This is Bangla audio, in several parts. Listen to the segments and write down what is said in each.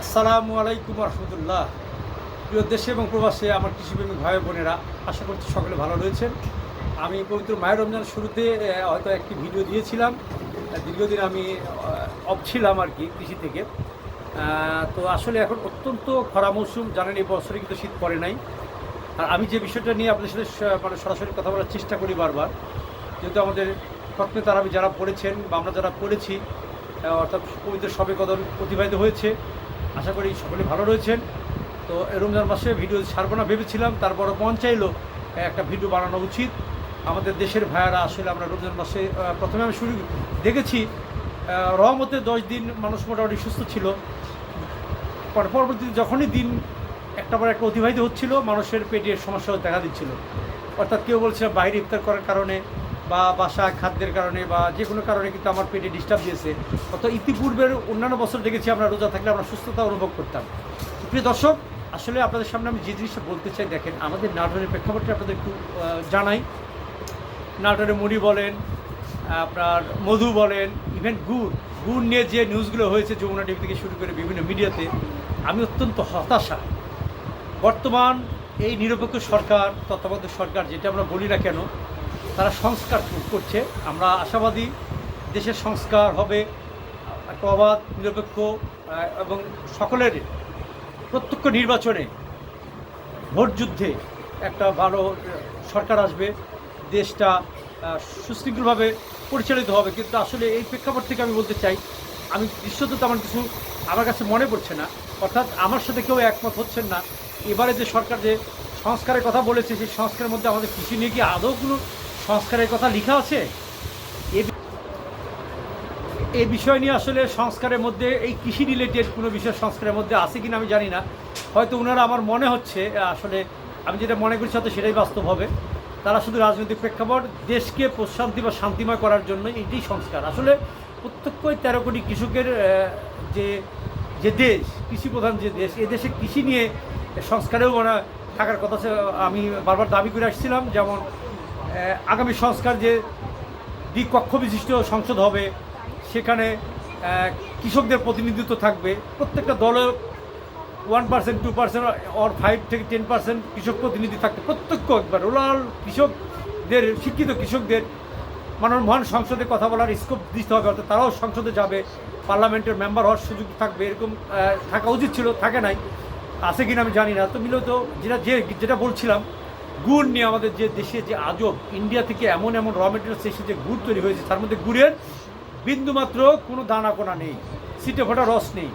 আসসালামু আলাইকুম রহমতুল্লাহ প্রিয় দেশে এবং প্রবাসে আমার কৃষিপ্রেমী ভাই বোনেরা, আশা করছি সকলে ভালো রয়েছেন। আমি পবিত্র মায়ের রমজান শুরুতে হয়তো একটি ভিডিও দিয়েছিলাম। দীর্ঘদিন আমি অফ ছিলাম আর কি কৃষি থেকে। তো আসলে এখন অত্যন্ত খরা মৌসুম, জানেন এই বছরে কিন্তু শীত পড়ে নাই। আর আমি যে বিষয়টা নিয়ে আপনাদের সাথে মানে সরাসরি কথা বলার চেষ্টা করি বারবার, যেহেতু আমাদের খতমে তারা আমি যারা পড়েছেন বা আমরা যারা পড়েছি অর্থাৎ পবিত্র সবে কদম অতিবাহিত হয়েছে। আশা করি সকলে ভালো রয়েছেন। তো রমজান মাসে ভিডিও ছাড়বো না ভেবেছিলাম তারপর মন চাইলো একটা ভিডিও বানানো উচিত। আমাদের দেশের ভাইয়ারা আসলে আমরা রমজান মাসে প্রথমে আমি শুরু দেখেছি রহমতে দশ দিন মানুষ মোটামুটি সুস্থ ছিল। পর পরবর্তীতে যখনই দিন একটা পর একটা অতিবাহিত হচ্ছিল, মানুষের পেটের সমস্যা দেখা দিচ্ছিল। অর্থাৎ কেউ বলছে বাইরে ইফতার করার কারণে বা বাসা, খাদ্যের কারণে বা যে কোনো কারণে কিন্তু আমার পেটে ডিস্টার্ব দিয়েছে। অর্থাৎ ইতিপূর্বের অন্যান্য বছর দেখেছি আমরা রোজা থাকলে আমরা সুস্থতা অনুভব করতাম। প্রিয় দর্শক, আসলে আপনাদের সামনে আমি যে জিনিসটা বলতে চাই, দেখেন আমাদের নাটোরের প্রেক্ষাপটটা আপনাদের একটু জানাই। নাটোরে মুড়ি বলেন, আপনার মধু বলেন ইভেন গুড়। গুড় নিয়ে যে নিউজগুলো হয়েছে যমুনা টিভি থেকে শুরু করে বিভিন্ন মিডিয়াতে, আমি অত্যন্ত হতাশা। বর্তমান এই নিরপেক্ষ সরকার, তত্ত্বাবধায়ক সরকার, যেটা আমরা বলি না কেন তারা সংস্কার করছে আমরা আশাবাদী দেশের সংস্কার হবে, একটা অবাধ, নিরপেক্ষ এবং সকলের প্রত্যক্ষ নির্বাচনে ভোট যুদ্ধে একটা ভালো সরকার আসবে। দেশটা সুশৃঙ্খলভাবে পরিচালিত হবে। কিন্তু আসলে এই প্রেক্ষাপট থেকে আমি বলতে চাই, আমি দৃশ্যত তেমন কিছু আমার কাছে মনে পড়ছে না। অর্থাৎ আমার সাথে কেউ একমত হচ্ছেন না। এবারে যে সরকার যে সংস্কারের কথা বলেছে, সেই সংস্কারের মধ্যে আমাদের কৃষি নিয়ে কি আদৌ কোনো সংস্কারের কথা লেখা আছে? এই বিষয় নিয়ে আসলে সংস্কারের মধ্যে, এই কৃষি রিলেটেড কোনো বিষয় সংস্কারের মধ্যে আছে কিনা আমি জানি না। হয়তো ওনারা আমার মনে হচ্ছে আসলে আমি যেটা মনে করছি হয়তো সেটাই বাস্তব হবে। তারা শুধু রাজনৈতিক প্রেক্ষাপট, দেশকে প্রশান্তি বা শান্তিময় করার জন্য এটাই সংস্কার। আসলে প্রত্যেকই তেরো কোটি কৃষকের যে যে দেশ কৃষি প্রধান যে দেশ, এ দেশে কৃষি নিয়ে সংস্কারেও মানে থাকার কথা। আমি বারবার দাবি করে আসছিলাম। যেমন আগামী সংস্কার যে দ্বিকক্ষ বিশিষ্ট সংসদ হবে, সেখানে কৃষকদের প্রতিনিধিত্ব থাকবে। প্রত্যেকটা দলে one percent two percent or five থেকে টেন পার্সেন্ট কৃষক প্রতিনিধি থাকবে প্রত্যক্ষ একবার। রুরাল কৃষকদের, শিক্ষিত কৃষকদের মানব মহান সংসদে কথা বলার স্কোপ দিতে হবে, অর্থাৎ তারাও সংসদে যাবে পার্লামেন্টের মেম্বার হওয়ার সুযোগ থাকবে, এরকম থাকা উচিত ছিল, থাকে নাই, আছে কিনা আমি জানি না। তো মিলত যেটা, যে, যেটা বলছিলাম গুড় নিয়ে আমাদের যে দেশে যে আজব ইন্ডিয়া থেকে এমন এমন র মেটেরিয়ালস এসে যে গুড় তৈরি হয়েছে, তার মধ্যে গুড়ের বিন্দুমাত্র কোনো দানা কোনা নেই সিটে ফোটা রস নেই।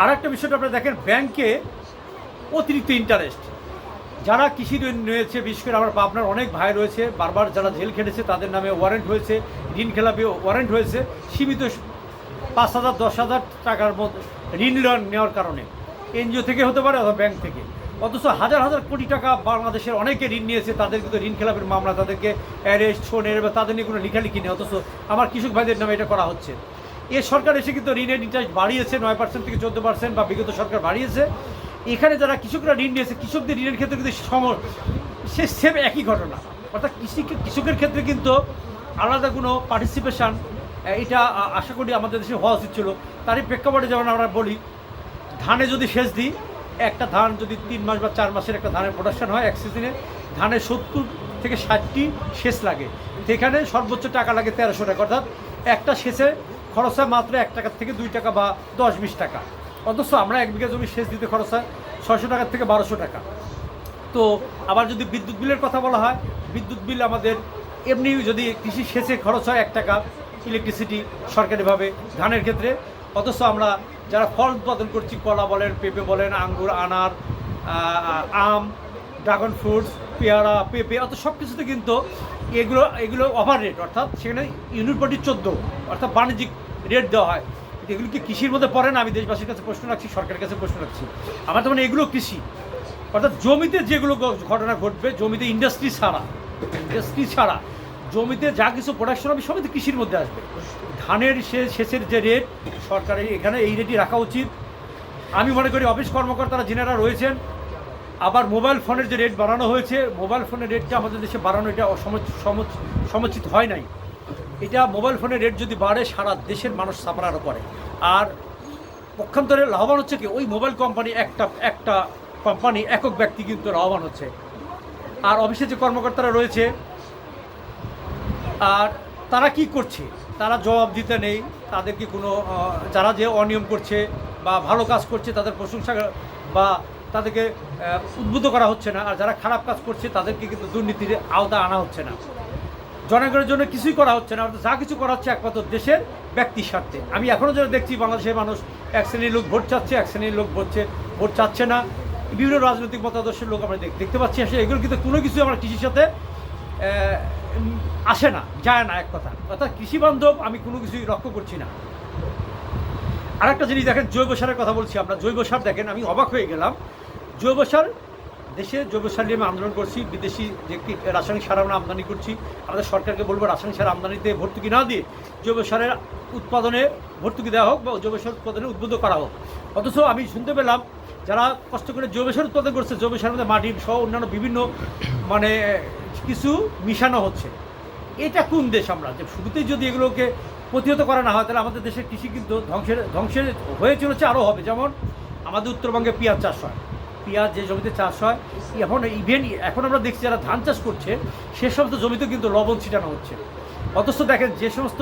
আর একটা বিষয়টা আপনারা দেখেন ব্যাংকে অতিরিক্ত ইন্টারেস্ট যারা কৃষি ঋণ নিয়েছে, বিশেষ করে আমার পাবনার অনেক ভাই রয়েছে, বারবার যারা জেল খেটেছে, তাদের নামে ওয়ারেন্ট হয়েছে, ঋণ খেলাপি ওয়ারেন্ট হয়েছে, সীমিত পাঁচ হাজার, দশ হাজার টাকার মধ্যে ঋণ নেওয়ার কারণে। এনজিও থেকে হতে পারে অথবা ব্যাংক থেকে। অথচ হাজার হাজার কোটি টাকা বাংলাদেশের অনেকে ঋণ নিয়েছে, তাদের কিন্তু ঋণ খেলাপের মামলা, তাদেরকে অ্যারেস্ট শোনের বা তাদের নিয়ে কোনো লিখালিখি নেই, অথচ আমার কৃষক ভাইদের নামে এটা করা হচ্ছে। এ সরকার এসে কিন্তু ঋণের ইন্টারেস্ট বাড়িয়েছে, নয় পার্সেন্ট থেকে চোদ্দ পার্সেন্ট বা বিগত সরকার বাড়িয়েছে। এখানে যারা কৃষকরা ঋণ নিয়েছে, কৃষকদের ঋণের ক্ষেত্রে কিন্তু সম, সে সেম একই ঘটনা। অর্থাৎ কৃষি, কৃষকের ক্ষেত্রে কিন্তু আলাদা কোনো পার্টিসিপেশন এটা আশা করি আমাদের দেশে হওয়া উচিত ছিল। তারই প্রেক্ষাপটে যেমন আমরা বলি, ধানে যদি সেচ দিই একটা ধান যদি তিন মাস বা চার মাসের একটা ধানের প্রোডাকশন হয় এক সিজনে ধানের সত্তর থেকে ষাটটি সেচ লাগে। সেখানে সর্বোচ্চ টাকা লাগে তেরোশো টাকা। অর্থাৎ একটা সেচে খরচ হয় মাত্র এক টাকা থেকে দুই টাকা বা দশ বিশ টাকা। অথচ আমরা এক বিঘা জমি সেচ দিতে খরচ হয় ছয়শো টাকা থেকে বারোশো টাকা। তো আবার যদি বিদ্যুৎ বিলের কথা বলা হয়, বিদ্যুৎ বিল আমাদের এমনি যদি কৃষি সেচে খরচ হয় এক টাকা ইলেকট্রিসিটি সরকারিভাবে ধানের ক্ষেত্রে, অথচ আমরা যারা ফল উৎপাদন করছি, কলা বলেন, পেঁপে বলেন, আঙ্গুর, আনার আম ড্রাগন ফ্রুটস পেয়ারা, পেঁপে অত সব কিছুতে কিন্তু এগুলো এগুলো ওভার রেট অর্থাৎ সেখানে ইউনিট প্রতি চোদ্দ, অর্থাৎ বাণিজ্যিক রেট দেওয়া হয়। এগুলো কি কৃষির মধ্যে পড়ে না? আমি দেশবাসীর কাছে প্রশ্ন রাখছি, সরকারের কাছে প্রশ্ন রাখছি। আমার তো মানে এগুলো কৃষি। অর্থাৎ জমিতে যেগুলো ঘটনা ঘটবে, জমিতে ইন্ডাস্ট্রি ছাড়া ইন্ডাস্ট্রি ছাড়া জমিতে যা কিছু প্রোডাকশন হবে সবই তো কৃষির মধ্যে আসবে। ধানের সেচের যে রেট সরকারের এখানে এই রেটই রাখা উচিত। আমি মনে করি অফিস কর্মকর্তারা যিনারা রয়েছেন, আবার মোবাইল ফোনের যে রেট বাড়ানো হয়েছে মোবাইল ফোনের রেটটা আমাদের দেশে বাড়ানো এটা সমুচিত হয় নাই। এটা মোবাইল ফোনের রেট যদি বাড়ে, সারা দেশের মানুষ সাফার করে। আর পক্ষান্তরে লাভবান হচ্ছে কি? ওই মোবাইল কোম্পানি একটা একটা কোম্পানি একক ব্যক্তি কিন্তু লাভবান হচ্ছে। আর অফিসে যে কর্মকর্তারা রয়েছে আর তারা কি করছে? তারা জবাব দিতে নেই। তাদেরকে কোনো যারা যে অনিয়ম করছে বা ভালো কাজ করছে, তাদের প্রশংসা বা তাদেরকে উদ্বুদ্ধ করা হচ্ছে না। আর যারা খারাপ কাজ করছে, তাদেরকে কিন্তু দুর্নীতির আওতা আনা হচ্ছে না। জনগণের জন্য কিছুই করা হচ্ছে না। যা কিছু করা হচ্ছে একমাত্র দেশের ব্যক্তির স্বার্থে। আমি এখনও যেন দেখছি, বাংলাদেশের মানুষ এক শ্রেণির লোক ভোট চাচ্ছে, এক শ্রেণির লোক ভোটছে ভোট চাচ্ছে না। বিভিন্ন রাজনৈতিক মতাদর্শের লোক আমরা দেখতে পাচ্ছি। আসলে এগুলো কিন্তু কোনো কিছু আমরা কৃষির সাথে আসে না, যায় না এক কথা। অর্থাৎ কৃষি বান্ধব আমি কোনো কিছুই লক্ষ্য করছি না। আর একটা জিনিস দেখেন, জৈব সারের কথা বলছি আমরা। জৈব সার দেখেন, আমি অবাক হয়ে গেলাম। জৈব সার, দেশে জৈব সার নিয়ে আমি আন্দোলন করছি, বিদেশি যে রাসায়নিক সার আমরা আমদানি করছি, আমাদের সরকারকে বলব রাসায়নিক সার আমদানিতে ভর্তুকি না দিয়ে জৈব সারের উৎপাদনে ভর্তুকি দেওয়া হোক বা জৈব সার উৎপাদনে উদ্বুদ্ধ করা হোক। অথচ আমি শুনতে পেলাম যারা কষ্ট করে জৈব সার উৎপাদন করছে, জৈব সারের মধ্যে মাটি সহ অন্যান্য বিভিন্ন মানে কিছু মিশানো হচ্ছে। এটা কোন দেশ আমরা? যে শুরুতেই যদি এগুলোকে প্রতিহত করা না হয়, তাহলে আমাদের দেশের কৃষি কিন্তু ধ্বংসের ধ্বংসের হয়ে চলেছে আরও হবে। যেমন আমাদের উত্তরবঙ্গে পেঁয়াজ চাষ হয়। পেঁয়াজ যে জমিতে চাষ হয়, এখন ইভেন এখন আমরা দেখছি যারা ধান চাষ করছে, সে সমস্ত জমিতে কিন্তু লবণ ছিটানো হচ্ছে। অথচ দেখেন যে সমস্ত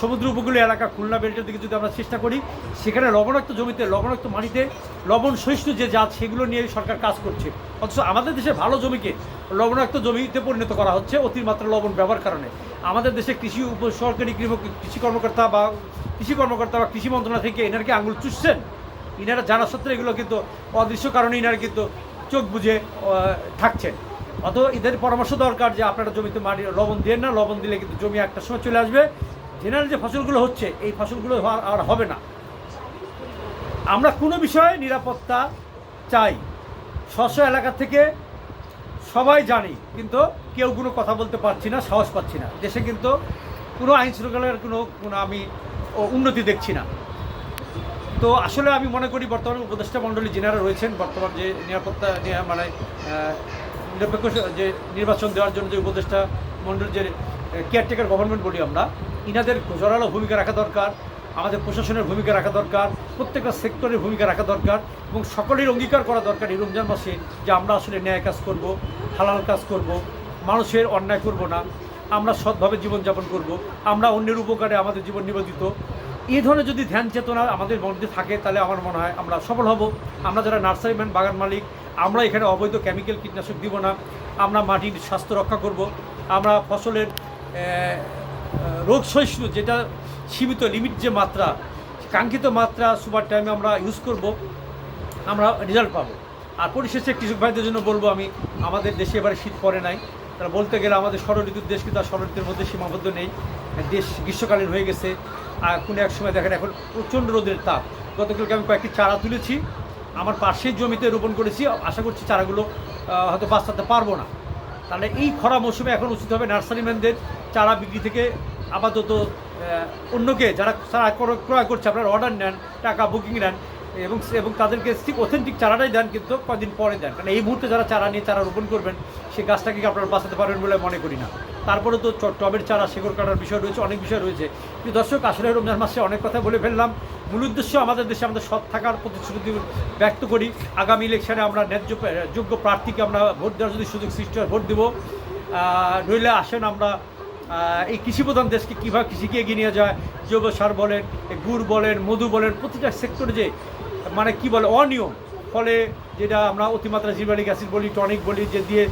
সমুদ্র উপকূলীয় এলাকা খুলনা বেল্টের দিকে যদি আমরা চেষ্টা করি, সেখানে লবণাক্ত জমিতে, লবণাক্ত মাটিতে লবণ সহিষ্ণু যে জাত, সেগুলো নিয়ে সরকার কাজ করছে। অথচ আমাদের দেশে ভালো জমিকে লবণাক্ত জমিতে পরিণত করা হচ্ছে অতিমাত্রা লবণ ব্যবহার কারণে। আমাদের দেশে কৃষি উপ, সরকারি কৃষি কর্মকর্তা বা কৃষি কর্মকর্তা বা কৃষি মন্ত্রণালয় থেকে এনারকে আঙুল চুষছেন। ইনারা জানা সত্ত্বেও এগুলো কিন্তু অদৃশ্য কারণে ইনারা কিন্তু চোখ বুঝে থাকছেন। অত এদের পরামর্শ দরকার যে আপনারা জমিতে মাটি লবণ দিয়ে না, লবণ দিলে কিন্তু জমি একটা সময় চলে আসবে। জেনারেল যে ফসলগুলো হচ্ছে, এই ফসলগুলো আর হবে না। আমরা কোনো বিষয়ে নিরাপত্তা চাই। স্বস্ব এলাকা থেকে সবাই জানি, কিন্তু কেউ কোনো কথা বলতে পারছি না, সাহস পাচ্ছি না। দেশে কিন্তু কোনো আইন শৃঙ্খলার কোনো কোনো আমি উন্নতি দেখছি না। তো আসলে আমি মনে করি বর্তমানে উপদেষ্টা মণ্ডলী যেনারা রয়েছেন, বর্তমান যে নিরাপত্তা মানে নিরপেক্ষ যে নির্বাচন দেওয়ার জন্য যে উপদেষ্টা মণ্ডল যে কেয়ারটেকার গভর্নমেন্ট বলি আমরা, ইনাদের জোরালো ভূমিকা রাখা দরকার, আমাদের প্রশাসনের ভূমিকা রাখা দরকার, প্রত্যেকটা সেক্টরের ভূমিকা রাখা দরকার, এবং সকলের অঙ্গীকার করা দরকার এই রমজান মাসে যে আমরা আসলে ন্যায় কাজ করব, হালাল কাজ করব, মানুষের অন্যায় করব না, আমরা সৎভাবে জীবনযাপন করব, আমরা অন্যের উপকারে আমাদের জীবন নিবেদিত। এই ধরনের যদি ধ্যান চেতনা আমাদের মধ্যে থাকে, তাহলে আমার মনে হয় আমরা সফল হব। আমরা যারা নার্সারিম্যান বাগান মালিক আমরা এখানে অবৈধ কেমিক্যাল কীটনাশক দিব না। আমরা মাটির স্বাস্থ্য রক্ষা করব। আমরা ফসলের রোগ সহিষ্ণু যেটা সীমিত লিমিট যে মাত্রা, কাঙ্ক্ষিত মাত্রা, সুপার টাইমে আমরা ইউজ করব। আমরা রেজাল্ট পাবো। আর পরিশেষে কৃষক ভাইদের জন্য বলব আমি, আমাদের দেশে এবারে শীত পড়ে নাই। তারা বলতে গেলে আমাদের ষড়ঋতুর দেশ কিন্তু আর ষড়ঋতুর মধ্যে সীমাবদ্ধ নেই। দেশ গ্রীষ্মকালীন হয়ে গেছে। আর কোনো এক সময় দেখেন এখন প্রচণ্ড রোদের তাপ। গতকালকে আমি কয়েকটি চারা তুলেছি। আমার পাশের জমিতে রোপণ করেছি। আশা করছি চারাগুলো হয়তো বাঁচাতে পারব না। তাহলে এই খরা মৌসুমে এখন উচিত হবে নার্সারিম্যানদের চারা বিক্রি থেকে আপাতত অন্যকে যারা চারা ক্রয়- করছে, আপনারা অর্ডার নেন, টাকা বুকিং নেন, এবং এবং তাদেরকে ঠিক অথেন্টিক চারাটাই দেন, কিন্তু কদিন পরে দেন। কারণ এই মুহূর্তে যারা চারা নিয়ে চারা রোপণ করবেন সেই গাছটাকে আপনারা বাঁচাতে পারবেন বলে মনে করি না। তারপরে তো টবের চারা, শেকড় কাটার বিষয় রয়েছে, অনেক বিষয় রয়েছে। কিন্তু দর্শক, আসলে রমজান মাসে অনেক কথা বলে ফেললাম। মূল উদ্দেশ্য আমাদের দেশে আমাদের সৎ থাকার প্রতিশ্রুতি ব্যক্ত করি। আগামী ইলেকশনে আমরা ন্যায্য যোগ্য প্রার্থীকে আমরা ভোট দেওয়ার যদি সুযোগ সৃষ্টি হয়, ভোট দেবো। নইলে আসেন আমরা এই কৃষিপ্রধান দেশকে কীভাবে কৃষিকে এগিয়ে নিয়ে যায়? জৈব সার বলেন, গুড় বলেন, মধু বলেন, প্রতিটা সেক্টরে যে মানে কি বলে, অনিয়ম। ফলে যেটা আমরা অতিমাত্রা জিবালিক অ্যাসিড বলি টনিক বলি, যে দিয়ে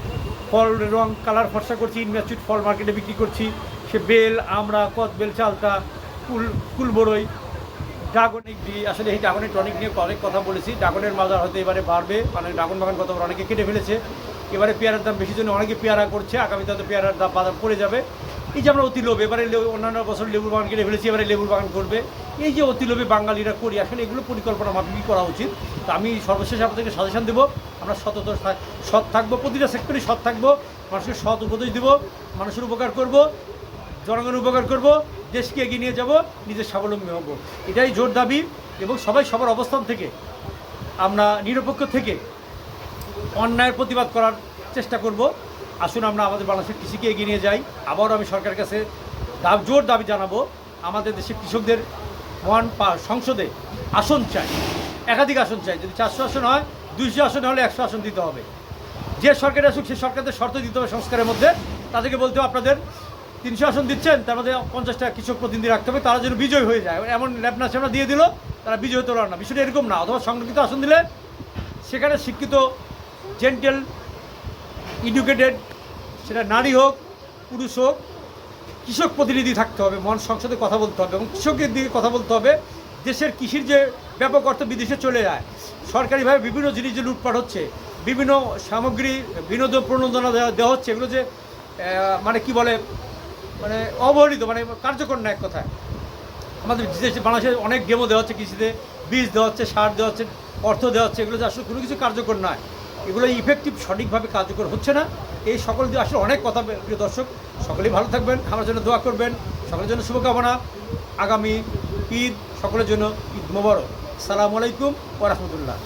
ফল রং কালার ফর্সা করছি ইনভেস্টিড ফল মার্কেটে বিক্রি করছি। সে বেল, আমরা কত বেল চালতা, কুল কুল বড়ই ড্রাগনিক বি আসলে এই ড্রাগনের টনিক নিয়ে অনেক কথা বলেছি। ড্রাগনের বাজার হয়তো এবারে বাড়বে মানে ড্রাগন বাগান কত অনেকে কেটে ফেলেছে। এবারে পেয়ারার দাম বেশি জন্য অনেকে পেয়ারা করছে আগামীতে হয়তো পেয়ারার দাম বাজার পড়ে যাবে। এই যে আমরা অতি লোভ, এবারে অন্যান্য বছর লেবুর বাগান কেটে ফেলেছি, এবারে লেবুর বাগান করবে। এই যে অতি লোভে বাঙালিরা করি, আসলে এগুলো পরিকল্পনা মাফিকই করা উচিত। তো আমি সর্বশেষ আপনাদেরকে সাজেশন দেবো, আমরা সতত সৎ থাকব, প্রতিটা সেক্টরে সৎ থাকব, মানুষকে সৎ উপদেশ দেবো, মানুষের উপকার করব, জনগণের উপকার করব। দেশকে এগিয়ে নিয়ে যাব, নিজের স্বাবলম্বী হব। এটাই জোর দাবি এবং সবাই সবার অবস্থান থেকে, আমরা নিরপেক্ষ থেকে অন্যায়ের প্রতিবাদ করার চেষ্টা করব। আসুন আমরা আমাদের বাংলাদেশের কৃষিকে এগিয়ে নিয়ে যাই। আবারও আমি সরকারের কাছে দাব, জোর দাবি জানাব, আমাদের দেশের কৃষকদের মহান সংসদে আসন চাই, একাধিক আসন চাই। যদি চারশো আসন হয়, দুইশো আসন হলে একশো আসন দিতে হবে। যে সরকার আসুক সেই সরকারদের শর্ত দিতে হবে সংস্কারের মধ্যে। তাদেরকে বলতে আপনাদের তিনশো আসন দিচ্ছেন, তার মধ্যে পঞ্চাশটা কৃষক প্রতিনিধি রাখতে হবে, তারা যেন বিজয় হয়ে যায়। এমন ল্যাপনা স্যাপনা দিয়ে দিল, তারা বিজয় হতে পারবে না। বিষয়টা এরকম না, অথবা সংরক্ষিত আসন দিলে সেখানে শিক্ষিত, জেন্টেল, এডুকেটেড, সেটা নারী হোক, পুরুষ হোক, কৃষক প্রতিনিধি থাকতে হবে, মন সংসদে কথা বলতে হবে এবং কৃষকের দিকে কথা বলতে হবে। দেশের কৃষির যে ব্যাপক অর্থ বিদেশে চলে যায়, সরকারিভাবে বিভিন্ন জিনিস যে লুটপাট হচ্ছে, বিভিন্ন সামগ্রী বিনোদন প্রণোদনা দেওয়া হচ্ছে, এগুলো যে মানে কি বলে মানে অবহেলিত মানে কার্যকর না এক কথায়। আমাদের দেশে বাংলাদেশে অনেক গেমও দেওয়া হচ্ছে, কৃষিতে বীজ দেওয়া হচ্ছে, সার দেওয়া হচ্ছে, অর্থ দেওয়া হচ্ছে, এগুলো আসলে কোনো কিছু কার্যকর নয়। এগুলো ইফেক্টিভ সঠিকভাবে কার্যকর হচ্ছে না। এই সকল দিয়ে আসলে অনেক কথা, প্রিয় দর্শক। সকলেই ভালো থাকবেন, আমার জন্য দোয়া করবেন। সকলের জন্য শুভকামনা। আগামী ঈদ সকলের জন্য ঈদ মোবারক। সালামু আলাইকুম ওরহমতুল্লাহ